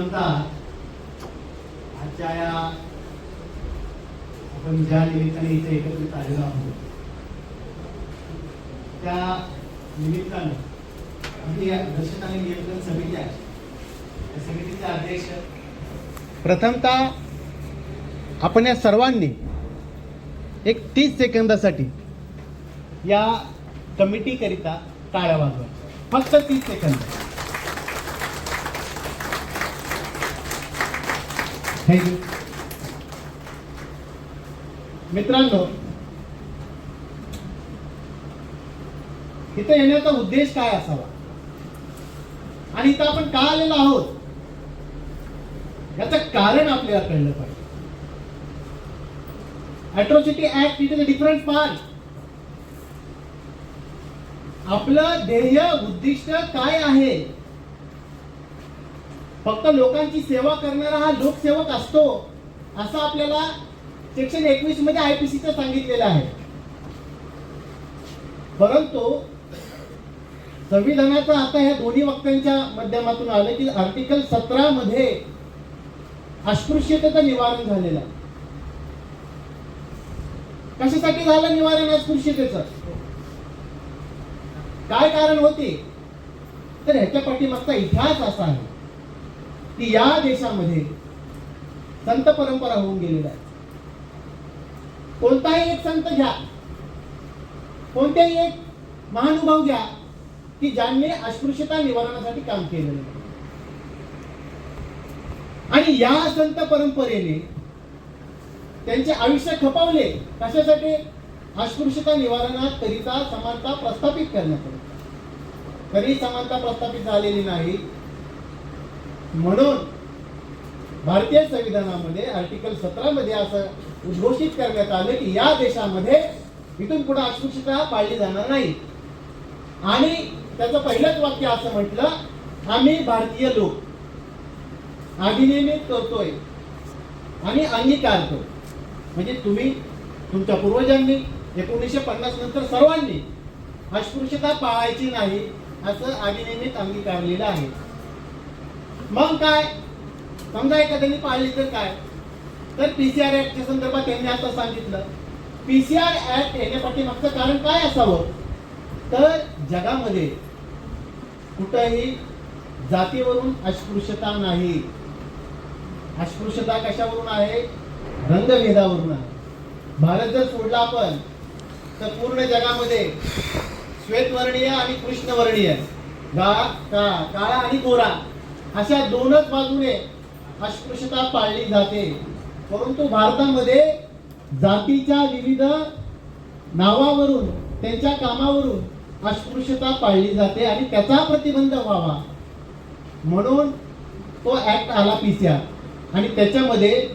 म्हणतात आजच्या या आपण ज्या निमित्ताने इथे एकत्रित आलेलो आहोत त्या निमित्तानं आपली दर्शकाने नियंत्रण समिती आहे. त्या समितीचे अध्यक्ष प्रथमतः आपण या सर्वांनी एक तीस सेकंदासाठी या कमिटीकरिता टाळ्या वाजवा फक्त तीस सेकंद. थँक्यू मित्रांनो इथं येण्याचा उद्देश काय असावा? आणि इथं आपण का आलेलो आहोत? याचं कारण आपल्याला कळलं पाहिजे. Atrocity act it is a different part आपलं ध्येय उद्दिष्ट काय आहे? फक्त लोकांची सेवा करणारा हा लोकसेवक असतो असं आपल्याला सेक्शन एकवीसमध्ये आयपीसीचं सांगितलेलं आहे. परंतु संविधानाचं आता ह्या दोन्ही वक्त्यांच्या माध्यमातून आलं की आर्टिकल सतरा मध्ये अस्पृश्यतेचं निवारण झालेलं आहे. कशासाठी झालं निवारण अस्पृश्यतेचं? काय कारण होते? तर ह्याच्या पाठीमागचा इतिहास असा आहे. की या देशामध्ये संत परंपरा होऊन गेलेल्या आहेत कोणताही एक संत घ्या. कोणतेही एक महानुभाव घ्या की ज्यांनी अस्पृश्यता निवारणासाठी काम केलेलं आहे. आणि या संत परंपरेने त्यांचे आयुष्य खपावले कशासाठी? अस्पृश्यता निवारणाकरिता समानता प्रस्थापित करण्यासाठी. तरी समानता प्रस्थापित झालेली नाही? म्हणून भारतीय संविधानामध्ये आर्टिकल सतरा मध्ये असं उद्घोषित करण्यात आलं की या देशामध्ये इथून पुढे अस्पृश्यता पाळली जाणार नाही. आणि त्याचं पहिलंच वाक्य असं म्हटलं आम्ही भारतीय लोक. अधिनियमित करतोय आणि अंगीकारतो म्हणजे तुम्ही तुमच्या पूर्वजांनी एकोणीसशे पन्नास नंतर सर्वांनी अस्पृश्यता पाळायची नाही असं अधिनियमित अंगीकारलेलं आहे. मग काय? समजा एखाद्याने पाळली तर काय? तर पीसीआर ऍक्टच्या संदर्भात त्यांनी आता सांगितलं. पीसीआर ऍक्ट येण्यापाठी मागचं कारण काय असावं? तर जगामध्ये कुठंही जातीवरून अस्पृश्यता नाही. अस्पृश्यता कशावरून आहे? रंगभेदावरून आहे. भारत जर सोडला आपण तर पूर्ण जगामध्ये श्वेतवर्णीय आणि कृष्णवर्णीय. गा का काळा आणि गोरा. अशा दोनच बाजूने अस्पृश्यता पाळली जाते. परंतु भारतामध्ये जातीच्या विविध नावावरून त्यांच्या कामावरून अस्पृश्यता पाळली जाते आणि त्याचा प्रतिबंध व्हावा. म्हणून तो ऍक्ट आला पीसीआर आणि त्याच्यामध्ये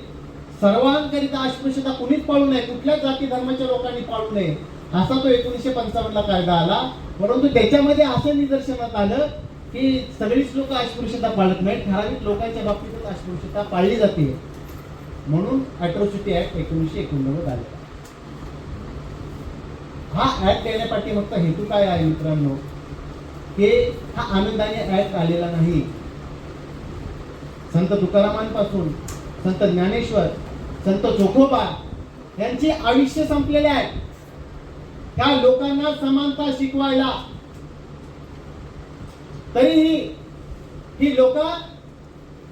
सर्वांकरिता अस्पृश्यता कुणीच पाळू नये कुठल्याच जाती धर्माच्या लोकांनी पाळू नये असा तो एकोणीसशे पंचावन्नला कायदा आला. परंतु त्याच्यामध्ये असं निदर्शनात आलं की सगळीच लोक अस्पृश्यता पाळत नाही ठराविक लोकांच्या बाबतीतच अस्पृश्यता पाळली जाते. म्हणून अॅट्रॉसिटी ऍक्ट एकोणीसशे एकोणनव्वद आले. हा ऍक्ट येण्यापाठी फक्त हेतू काय आहे मित्रांनो? की हा आनंदाने ऍक्ट आलेला नाही. संत तुकारामांपासून संत ज्ञानेश्वर संत चोखोबा यांचे आयुष्य संपलेले आहे. त्या लोकांना समानता शिकवायला तरीही ही लोक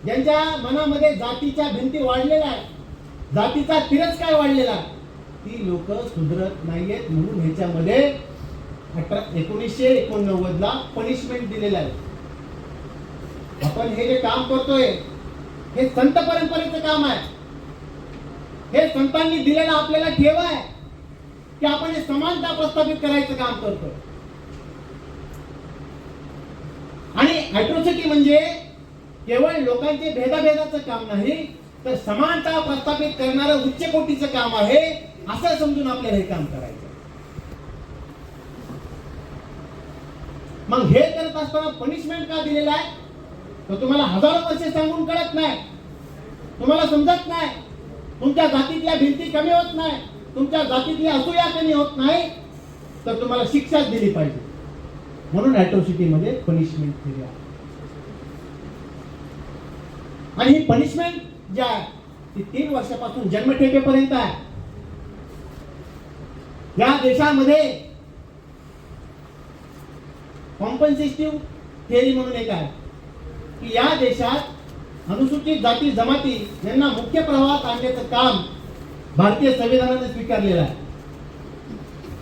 ज्यांच्या मनामध्ये जातीच्या भिंती वाढलेल्या आहेत जातीचा तिरस्कार वाढलेला आहे ती लोक सुधरत नाहीयेत म्हणून ह्याच्यामध्ये अठरा एकोणीसशे एकोणनव्वद ला पनिशमेंट दिलेलं आहे. आपण हे जे काम करतोय हे संत परंपरेचं काम आहे. हे संतांनी दिलेलं आपल्याला ठेवा आहे की आपण हे समानता प्रस्थापित करायचं काम करतोय आणि अॅट्रॉसिटी म्हणजे केवळ लोकांचे भेदाभेदाचं काम नाही तर समानता प्रस्थापित करणारं उच्च कोटीचं काम आहे असं समजून आपल्याला हे काम करायचं. मग हे करत असताना पनिशमेंट का दिलेलं आहे? तर तुम्हाला हजारो वर्षे सांगून कळत नाही. तुम्हाला समजत नाही. तुमच्या जातीतल्या भिंती कमी होत नाही. तुमच्या जातीतली असूया कमी होत नाही. तर तुम्हाला शिक्षाच दिली पाहिजे. म्हणून ऍट्रॉसिटी मध्ये पनिशमेंट दिली आहे. आणि ही पनिशमेंट जी आहे ती तीन वर्षापासून जन्मठेपेपर्यंत आहे. या देशामध्ये कॉम्पन्सेटिव्ह थिअरी म्हणून एक आहे. की या देशात अनुसूचित जाती जमाती यांना मुख्य प्रवाहात आणण्याचं काम भारतीय संविधानाने स्वीकारलेलं आहे.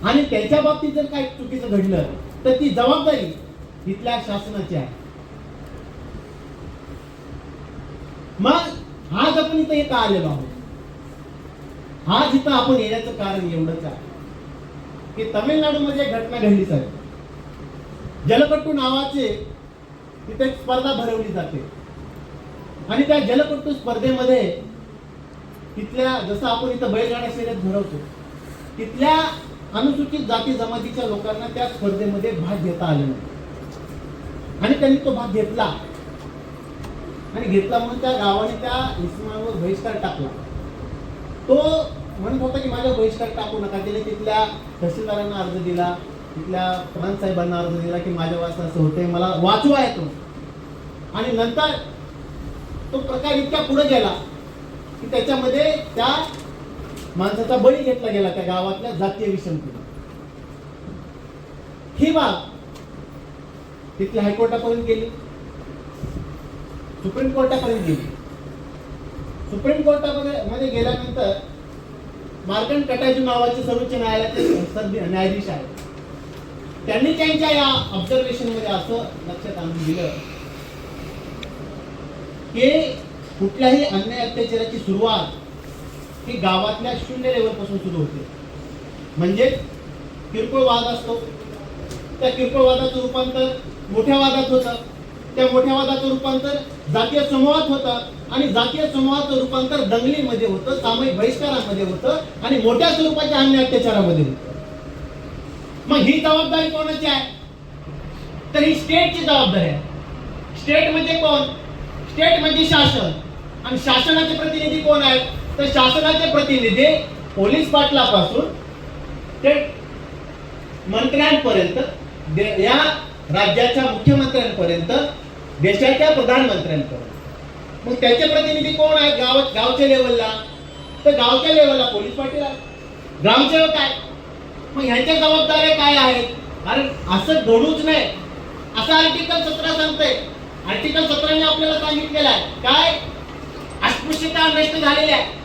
आणि त्याच्या बाबतीत जर काही चुकीचं घडलं तर ती जबाबदारी इथल्या शासनाची आहे. मग आज आपण इथं हे का आलेलो आहोत आज इथं आपण येण्याचं कारण एवढंच आहे. की तमिळनाडूमध्ये घटना घडली साहेब. जलपट्टू नावाचे तिथे स्पर्धा भरवली जाते. आणि त्या जलपट्टू स्पर्धेमध्ये तिथल्या जसं आपण इथं बैलगाड्या शर्यत भरवतो तिथल्या अनुसूचित जाती जमातीच्या लोकांना त्या स्पर्धेमध्ये भाग घेता आले नाही. आणि त्यांनी तो भाग घेतला. आणि घेतला म्हणून त्या गावाने त्या इसमावर बहिष्कार टाकला. तो म्हणत होता की माझ्या बहिष्कार टाकू नका. त्याने तिथल्या तहसीलदारांना अर्ज दिला तिथल्या प्रांत साहेबांना अर्ज दिला की माझ्या वाचना असं होतंय मला वाचवा येतो आणि नंतर तो प्रकार इतक्या पुढे गेला की त्याच्यामध्ये त्या माणसाचा बळी घेतला गेला त्या गावातल्या जातीय विषमतेने ही बाब तिथल्या हायकोर्टापर्यंत गेली. सुप्रीम कोर्टापर्यंत गेली. सुप्रीम कोर्टामध्ये मध्ये गेल्यानंतर मार्कंड कटाजी नावाचे सर्वोच्च न्यायालयाचे न्यायाधीश आहेत. त्यांनी त्यांच्या या ऑब्झर्वेशनमध्ये असं लक्षात आणून दिलं की कुठल्याही अन्याय अत्याचाराची सुरुवात ही गावातल्या शून्य लेवलपासून सुरू होते. म्हणजे किरकोळ वाद असतो. त्या किरकोळ वादाचं रूपांतर मोठ्या वादात होतं. त्या मोठ्या वादाचं रूपांतर जातीय समूहात होतं आणि जातीय समूहाचं रूपांतर दंगलीमध्ये होतं सामूहिक बहिष्कारामध्ये होतं आणि मोठ्या स्वरूपाच्या अन्य अत्याचारामध्ये होतं. मग ही जबाबदारी कोणाची आहे? तर ही स्टेटची जबाबदारी आहे. स्टेट म्हणजे कोण? स्टेट म्हणजे शासन. आणि शासनाचे प्रतिनिधी कोण आहेत? तर शासनाचे प्रतिनिधी पोलीस पाटलापासून ते मंत्र्यांपर्यंत या राज्याच्या मुख्यमंत्र्यांपर्यंत देशाच्या प्रधानमंत्र्यांकडून. मग त्याचे प्रतिनिधी कोण आहेत? गाव गावच्या लेवलला. तर गावच्या लेवलला पोलीस पाटील आहे ग्रामसेवक आहे मग ह्यांच्या जबाबदाऱ्या काय आहेत? कारण असं घडूच नाही. असं आर्टिकल सतरा सांगतंय. आर्टिकल सतराने आपल्याला सांगितलेलं आहे. काय? अस्पृश्यता नष्ट झालेली आहे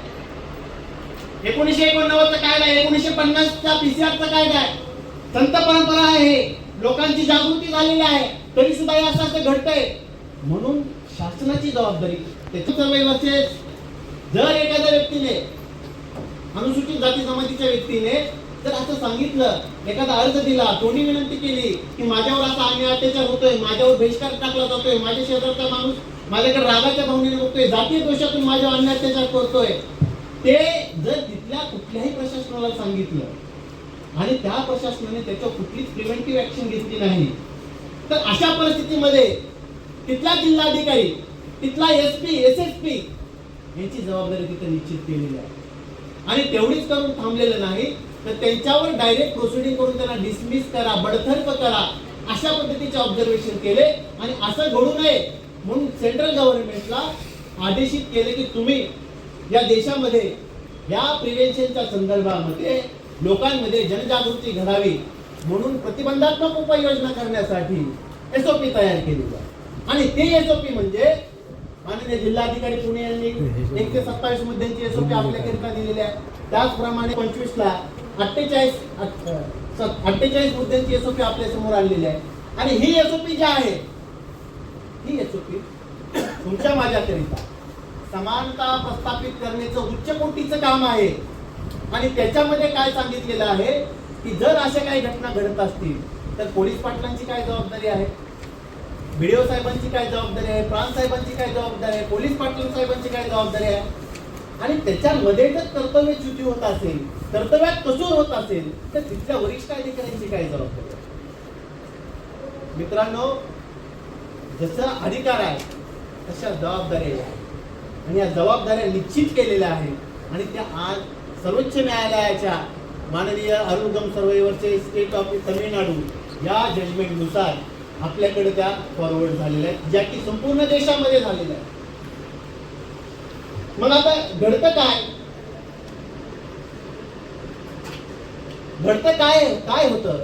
एकोणीशे एकोणनव्वदचा कायदा आहे एकोणीशे पन्नासचा पीसीआरचा कायदा आहे संत परंपरा आहे. लोकांची जागृती झालेली आहे. तरी सुद्धा हे असं असं घडतंय. म्हणून शासनाची जबाबदारी त्याच्या सर्व जर एखाद्या व्यक्तीने अनुसूचित जाती जमातीच्या व्यक्तीने जर असं सांगितलं एखादा अर्ज दिला तोंडी विनंती केली की माझ्यावर असा आम्ही अत्याचार होतोय माझ्यावर बहिष्कार टाकला जातोय माझ्या शेजारचा माणूस माझ्याकडे रागाच्या भावनेने बघतोय जातीय दोषातून माझ्यावर अन्याय अत्याचार करतोय ते जर तिथल्या कुठल्याही प्रशासनाला सांगितलं आणि त्या प्रशासनाने त्याच्यावर कुठलीच प्रिव्हेंटिव्ह ऍक्शन घेतली नाही तर अशा परिस्थितीमध्ये तिथला जिल्हाधिकारी तिथला S P S S P यांची जबाबदारी तिथे निश्चित केलेली आहे. आणि तेवढीच करून थांबलेलं नाही तर त्यांच्यावर डायरेक्ट प्रोसिडिंग करून त्यांना डिसमिस करा बडतर्फ करा अशा पद्धतीचे ऑब्झर्वेशन केले. आणि असं घडू नये म्हणून सेंट्रल गव्हर्नमेंटला आदेशित केले की तुम्ही या देशामध्ये या प्रिव्हेन्शनच्या संदर्भामध्ये लोकांमध्ये जनजागृती घडावी. म्हणून प्रतिबंधात्मक उपाययोजना करण्यासाठी एसओपी तयार केली आहे आणि ते एसओपी म्हणजे माननीय जिल्हाधिकारी पुणे यांनी एक ते सत्तावीस मुद्द्यांची एसओपी आपल्याकरिता दिलेली आहे. त्याचप्रमाणे पंचवीस ला अठ्ठेचाळीस अठ्ठेचाळीस मुद्द्यांची एसओपी आपल्यासमोर आणलेली आहे. आणि ही एसओपी जी आहे ही एसओपी तुमच्या माझ्याकरिता समानता प्रस्थापित करण्याचं उच्च कोटीचं काम आहे. आणि त्याच्यामध्ये काय सांगितलेलं आहे? की जर अशा काही घटना घडत असतील तर पोलीस पाटलांची काय जबाबदारी आहे? व्हिडिओ साहेबांची काय जबाबदारी आहे? प्रांत साहेबांची काय जबाबदारी आहे? पोलीस पाटील साहेबांची काय जबाबदारी आहे? आणि त्याच्यामध्ये जर कर्तव्यच्युती होत असेल कर्तव्यात कसूर होत असेल तर तिथल्या वरिष्ठ अधिकाऱ्यांची काय जबाबदारी आहे? मित्रांनो जसं अधिकार आहे तशा जबाबदाऱ्या आहे आणि या जबाबदाऱ्या निश्चित केलेल्या आहेत. आणि त्या आज सर्वोच्च न्यायालयाच्या माननीय अरुणगम सर्वेवरचे स्टेट ऑफ तमिळनाडू या जजमेंटनुसार आपल्याकडे त्या फॉरवर्ड झालेल्या आहेत ज्या की संपूर्ण देशामध्ये झालेल्या आहेत. मग आता घडतं काय? घडतं काय काय होतं?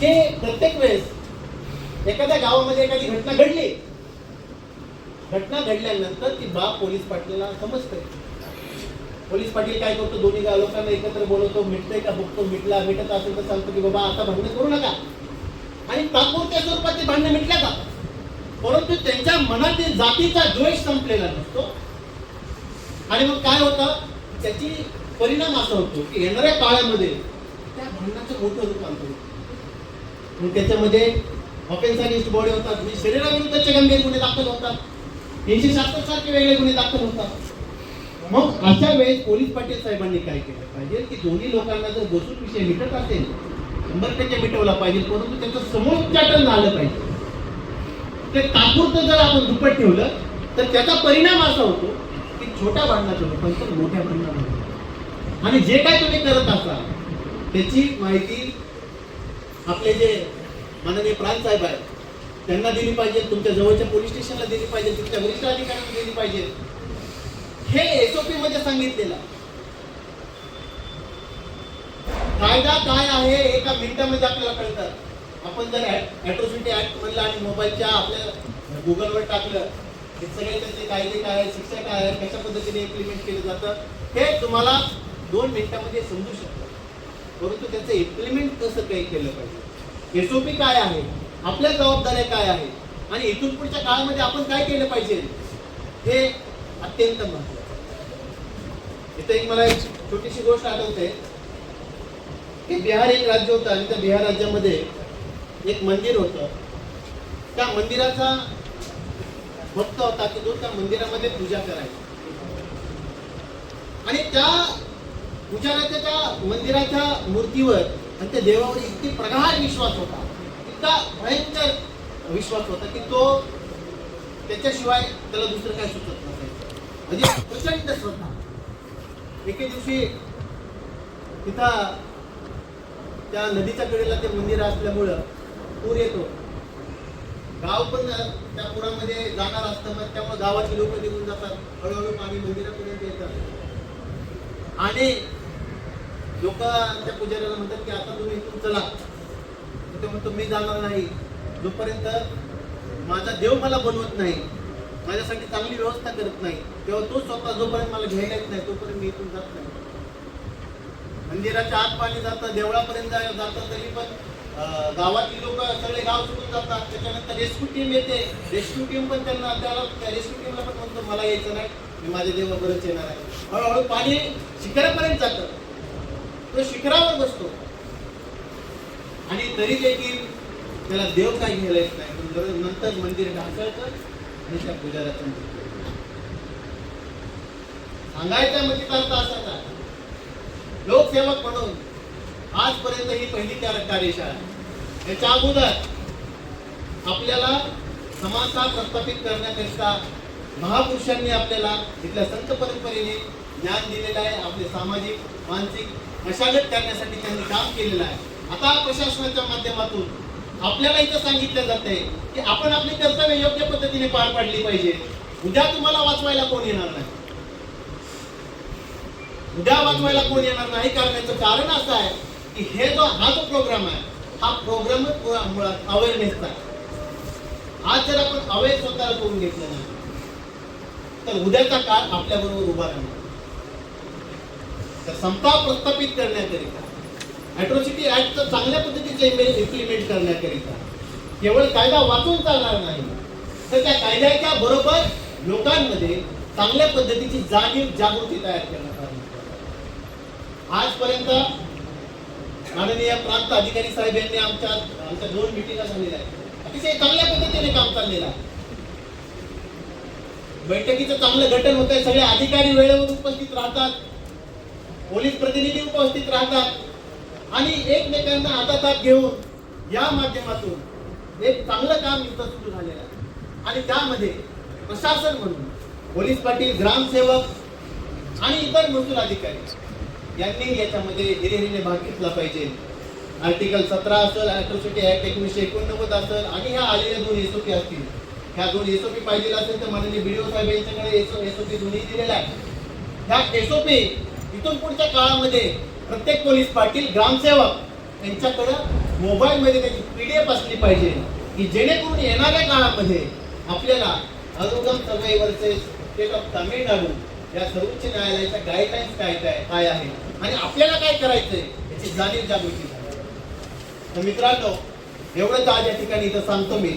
हे प्रत्येक वेळेस एखाद्या गावामध्ये एखादी घटना घडली. घटना घडल्यानंतर ती बाब पोलीस पाटलाला समजते. पोलीस पाटील काय करतो? दोन्ही गाव लोकांना एकत्र बोलवतो. मिटतंय का? बघतो मिटला? मिटत असेल तर सांगतो की बाबा आता भांडण करू नका. आणि तात्पुरत्या स्वरूपात ते भांडणं मिटल्या जातात परंतु त्यांच्या मनातील जातीचा द्वेष संपलेला नसतो. आणि मग काय होतं? त्याची परिणाम असा होतो की येणाऱ्या काळामध्ये त्या भांडणाचं मोठं रूपांतर होतं मग त्याच्यामध्ये ऑफेन्स अगेन्स्ट बॉडी होतात. म्हणजे शरीराविरुद्धचे गंभीर गुन्हे दाखल होतात. एकशे शास्त्रासारखे वेगळे गुन्हे दाखल होतात. मग अशा वेळेस पोलीस पाटील साहेबांनी काय केलं पाहिजे की दोन्ही लोकांना जर बसून विषय मिटत असेल शंभर टक्के मिटवला पाहिजे परंतु त्याचं समोच्चाटन झालं पाहिजे. ते तात्पुरतं जर आपण दुप्पट ठेवलं तर त्याचा परिणाम असा होतो की छोट्या भांडणाचं रूपांतर मोठ्या भांडणामध्ये आणि जे काय तुम्ही करत असाल त्याची माहिती आपले जे माननीय प्राण साहेब आहेत त्यांना दिली पाहिजे तुमच्या जवळच्या पोलीस स्टेशनला दिली पाहिजे तुमच्या वरिष्ठ अधिकाऱ्यांना दिली पाहिजे. हे एसओपी मध्ये सांगितलेलं. कायदा काय आहे एका मिनिटामध्ये आपल्याला कळतं. आपण जर ऍट्रॉसिटी ऍक्ट म्हणलं आणि मोबाईलच्या आपल्या गुगलवर टाकलं हे सगळे त्याचे कायदे काय आहेत शिक्षा काय आहे कशा पद्धतीने इम्प्लिमेंट केलं जातं हे तुम्हाला दोन मिनिटामध्ये समजू शकतं. परंतु त्याचं इम्प्लिमेंट कसं काही केलं पाहिजे? एसओपी काय आहे? आपल्या जबाबदाऱ्या काय आहेत? आणि इथून पुढच्या काळामध्ये आपण काय केलं पाहिजे? हे अत्यंत महत्वाचं इथं एक मला एक छोटीशी गोष्ट आठवते. की बिहार एक राज्य होतं आणि त्या बिहार राज्यामध्ये एक मंदिर होतं. त्या मंदिराचा भक्त होता की जो त्या मंदिरामध्ये पूजा करायचा. आणि त्या पुजाऱ्याच्या त्या मंदिराच्या मूर्तीवर आणि त्या देवावर इतकी प्रगाढ विश्वास होता. इतका भयंकर विश्वास होता की तो त्याच्याशिवाय त्याला दुसरं काय सुचत नसायचं. म्हणजे प्रचंड श्रद्धा. एके दिवशी तिथं त्या नदीच्या कडेला ते मंदिर असल्यामुळं पूर येतो. गाव पण त्या पुरामध्ये जाणार असतं मग त्यामुळे गावाची लोक निघून जातात. हळूहळू पाणी मंदिरापर्यंत येतात आणि लोक त्या पुजाऱ्याला म्हणतात की आता तुम्ही इथून चला. तिथे म्हणतो मी जाणार नाही. जोपर्यंत माझा देव मला बनवत नाही माझ्यासाठी चांगली व्यवस्था करत नाही. तेव्हा तो स्वतः जोपर्यंत मला घ्यायला येत नाही तोपर्यंत मी इथून जात नाही. मंदिराच्या आत पाणी जातं देवळापर्यंत जा- जातं तरी पण गावातली लोक सगळे गाव सुटून जातात. त्याच्यानंतर रेस्क्यू टीम येते. रेस्क्यू टीम पण त्यांना त्याला त्या रेस्क्यू टीमला पण म्हणतो मला यायचं नाही. मी माझ्या देवावरच येणार आहे. हळूहळू पाणी शिखरापर्यंत जातं. तो शिखरावर बसतो. आणि तरी देखील त्याला देव काय घ्यायला येत नाही. नंतर मंदिर ढासळतं. त्या पुजाऱ्याचा मृत्यू सांगायचा म्हणजे अर्थ असायचा लोकसेवक म्हणून आजपर्यंत ही पहिली कार्यशाळा. याच्या अगोदर आपल्याला समाजता प्रस्थापित करण्याकरिता महापुरुषांनी आपल्याला इथल्या संत परंपरेने ज्ञान दिलेलं आहे आपले सामाजिक मानसिक मशागत करण्यासाठी त्यांनी काम केलेलं आहे. आता प्रशासनाच्या माध्यमातून आपल्याला इथं सांगितलं जाते की आपण आपली कर्तव्य योग्य पद्धतीने पार पाडली पाहिजे. उद्या तुम्हाला वाचवायला कोण येणार नाही? उद्या वाचवायला कोण येणार नाही? कारण याचं कारण असं आहे की हे जो हा जो प्रोग्राम आहे हा प्रोग्राम मुळा- मुळात अवेअरनेसचा आहे. आज जर आपण अवेअर स्वतःला करून घेतलं नाही तर उद्याचा काळ आपल्याबरोबर उभा राहणार. तर समता प्रस्थापित करण्याकरिता अॅट्रॉसिटी ॲक्टचं चांगल्या पद्धतीचे इम्प्लिमेंट करण्याकरिता. केवळ कायदा वाचून चालणार नाही. तर त्या कायद्याच्या बरोबर लोकांमध्ये चांगल्या पद्धतीची जाणीव जागृती तयार करण्यात आली. आजपर्यंत माननीय प्रांत अधिकारी साहेब यांनी आमच्या आमच्या दोन मिटिंगा झालेल्या आहेत अतिशय चांगल्या पद्धतीने काम चाललेलं आहे. बैठकीचं चांगलं घटन होत आहे सगळे अधिकारी वेळेवर उपस्थित राहतात. पोलीस प्रतिनिधी उपस्थित राहतात. आणि एकमेकांना हातात हात घेऊन या माध्यमातून एक चांगलं काम इथं सुरू झालेलं आहे. आणि त्यामध्ये प्रशासन म्हणून पोलीस पाटील ग्रामसेवक आणि इतर महसूल अधिकारी यांनी याच्यामध्ये हिरेहिरीने भाग घेतला पाहिजे. आर्टिकल सतरा असेल अॅट्रॉसिटी ऍक्ट एकोणीसशे एकोणनव्वद असेल आणि ह्या आलेल्या दोन एसओपी असतील. ह्या दोन एसओपी पाहिजे असेल तर माननीय बीडीओ साहेब यांच्याकडे एसओपी दोन्ही दिलेल्या आहे ह्या एसओपी इथून पुढच्या काळामध्ये प्रत्येक पोलीस पाटील ग्रामसेवक यांच्याकडं मोबाईलमध्ये त्याची पी डी एफ असली पाहिजे की जेणेकरून येणाऱ्या काळामध्ये आपल्याला अनुगम सर्वेवरचे स्टेट ऑफ तामिळनाडू या सर्वोच्च न्यायालयाच्या गाईडलाईन्स काय काय काय आहे? आणि आपल्याला काय करायचंय याची जाणीव जागृती झाली तर मित्रांनो एवढंच आज या ठिकाणी इथं सांगतो मी.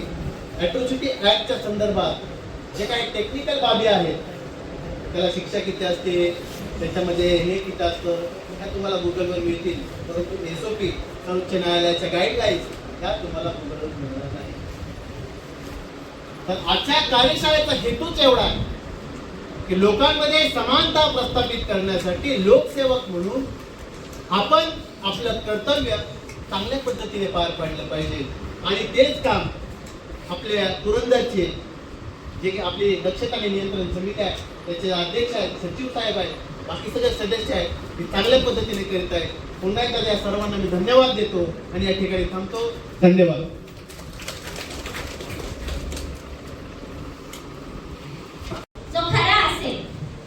ॲट्रोसिटी ॲक्टच्या संदर्भात जे काही टेक्निकल बाबी आहेत त्याला शिक्षा किती असते त्याच्यामध्ये हे किती असतं ह्या तुम्हाला गुगलवर मिळतील. परंतु एस ओ पी सर्वोच्च न्यायालयाच्या गाईडलाईन्स ह्या तुम्हाला गुगलवर मिळणार नाही. तर आजच्या कार्यशाळेचा हेतूच एवढा आहे की लोकांमध्ये समानता प्रस्थापित करण्यासाठी लोकसेवक म्हणून आपण आपलं कर्तव्य चांगल्या पद्धतीने पार पाडलं पाहिजे. आणि तेच काम आपल्या पुरंदरचे जे आपली दक्षता आणि नियंत्रण समिती आहे त्याचे अध्यक्ष आहेत सचिव साहेब आहेत बाकी सगळे सदस्य आहेत ते चांगल्या पद्धतीने करीत आहेत. पुन्हा एकदा या सर्वांना मी धन्यवाद देतो आणि या ठिकाणी थांबतो. धन्यवाद जो खरा असेल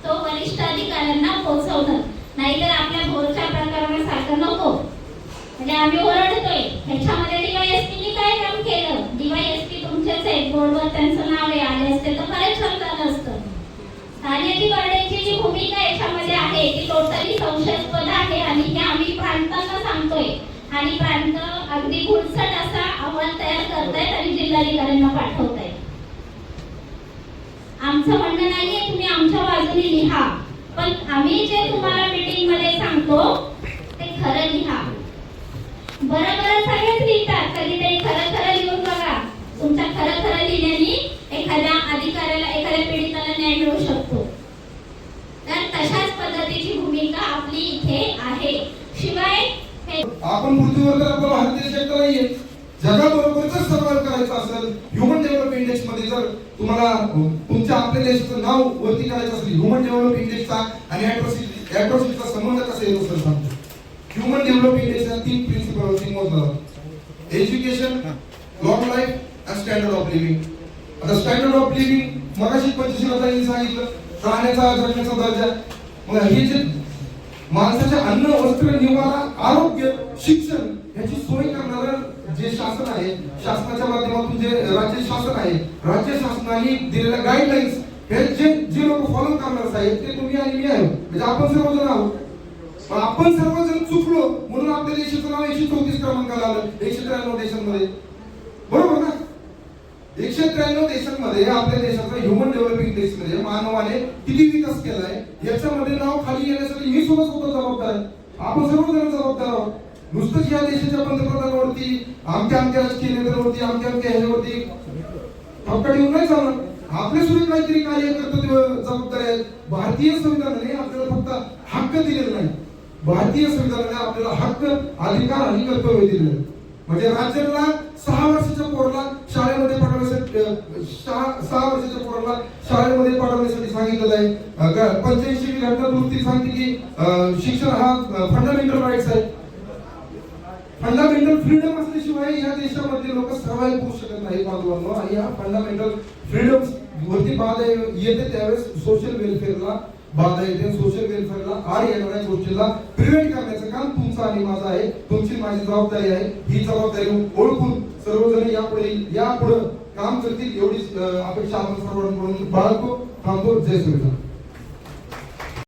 तो वरिष्ठ अधिकाऱ्यांना पोहोचवणं नाहीतर आपल्या भोरच्या प्रकरणासारखं नको म्हणजे आम्ही ओरडतोय ह्याच्यामध्ये डीवायएसपीने काय काम केलं डीवायएसपी तुमचेच आहेत बोर्डवर त्यांचं नाव आहे आले असते तर खरंच छान झालं असतं स्थानिक वर्डेची जी भूमिका याच्यामध्ये आहे ती टोटली संशयास्पद आहे आणि हे आम्ही प्रांतांना सांगतोय आणि प्रांत अगदी गुडसट असा अहवाल तयार करतायत आणि जिल्हाधिकाऱ्यांना पाठवतायत आमचं म्हणणं नाहीये तुम्ही आमच्या बाजूने लिहा. पण आम्ही जे तुम्हाला मीटिंगमध्ये सांगतो ते खरं लिहा. बरं बरं सगळेच लिहितात. कधीतरी खरं खरं लिहून बघा. तुमच्या खरं खरं लिहिण्याने एखाद्या अधिकाऱ्याला एखाद्या पीडिताला न्याय मिळू शकतो. तर तशाच पद्धतीची भूमिका आपली इथे आहे. शिवाय आपण पृथ्वीवर तर आपल्याला भारत देश नाहीये जगाबरोबरच सर्वार करायचं असेल ह्युमन डेव्हलपमेंट इंडेक्समध्ये जर तुम्हाला तुमच्या आपल्या देशाचं नाव वरती करायचं असेल ह्युमन डेव्हलप इंडेक्सचा आणि ॲट्रॉसिटी संबंध कसा येतो सर सांगतो. ह्युमन डेव्हलप इंडेक्सच्या तीन प्रिन्सिपल मोजला जातो. Education long life and standard of living आता स्टँडर्ड ऑफ लिव्हिंग मगाशी पंचशीलताईंनी सांगितलं. राहण्याचा जगण्याचा दर्जा. मग हे जे माणसाच्या अन्न वस्त्र निवारा आरोग्य शिक्षण ह्याची सोय करणारं जे शासन आहे शासनाच्या माध्यमातून जे राज्य शासन आहे राज्य शासनाने दिलेल्या गाईडलाईन्स हे जे जे लोक फॉलो करणार आहेत ते तुम्ही आणि मी आहे म्हणजे आपण सर्वजण आहोत. पण आपण सर्वजण चुकलो म्हणून आपल्या देशाचं नाव एकशे चौतीस क्रमांकाला आलं एकशे त्र्याण्णव देशांमध्ये. बरोबर ना? एकशे त्र्याण्णव देशांमध्ये आपल्या देशाचा ह्युमन डेव्हलपिंग देशमध्ये मध्ये मानवाने किती विकास केलाय? याच्यामध्ये नाव खाली येण्यासाठी मी सुद्धा स्वतः जबाबदार आहे. आपण सर्वजण जबाबदार आहोत. नुसतंच या देशाच्या पंतप्रधानावरती आमच्या आमच्या राजकीय नेत्यांवरती आमच्या आमच्या ह्याच्यावरती फक्त येऊन नाही चालणार. आपले सुद्धा काहीतरी कार्य कर्तव्य जबाबदार आहेत. भारतीय संविधानाने आपल्याला फक्त हक्क दिलेला नाही. भारतीय संविधानाने आपल्याला हक्क अधिकार आणि कर्तव्य दिलेलं म्हणजे राज्याला सहा वर्षाच्या पोरला शाळेमध्ये सहा सहा वर्षाच्या पोराला शाळेमध्ये पाठवण्यासाठी सांगितलेलं आहे. पंच्याऐंशी घटना दुरुस्ती सांगते की शिक्षण हा फंडामेंटल राईट्स आहे. फंडामेंटल फ्रीडम असल्याशिवाय या देशामध्ये लोक सर्वाईव्ह करू शकत नाही बांधवांनो या फंडामेंटल फ्रीडम वरती बाधा येते त्यावेळेस सोशल वेलफेअरला बाधा येते. सोशल वेलफेअरला आड येणाऱ्या गोष्टीला प्रिव्हेंट करण्याचं काम तुमचं आणि माझं आहे. तुमची माझी जबाबदारी आहे. ही जबाबदारी ओळखून सर्वजण यापुढे यापुढे काम करतील एवढीच अपेक्षा आपण सर्वांकडून बाळगतो थांबतो. जय श्रीराम.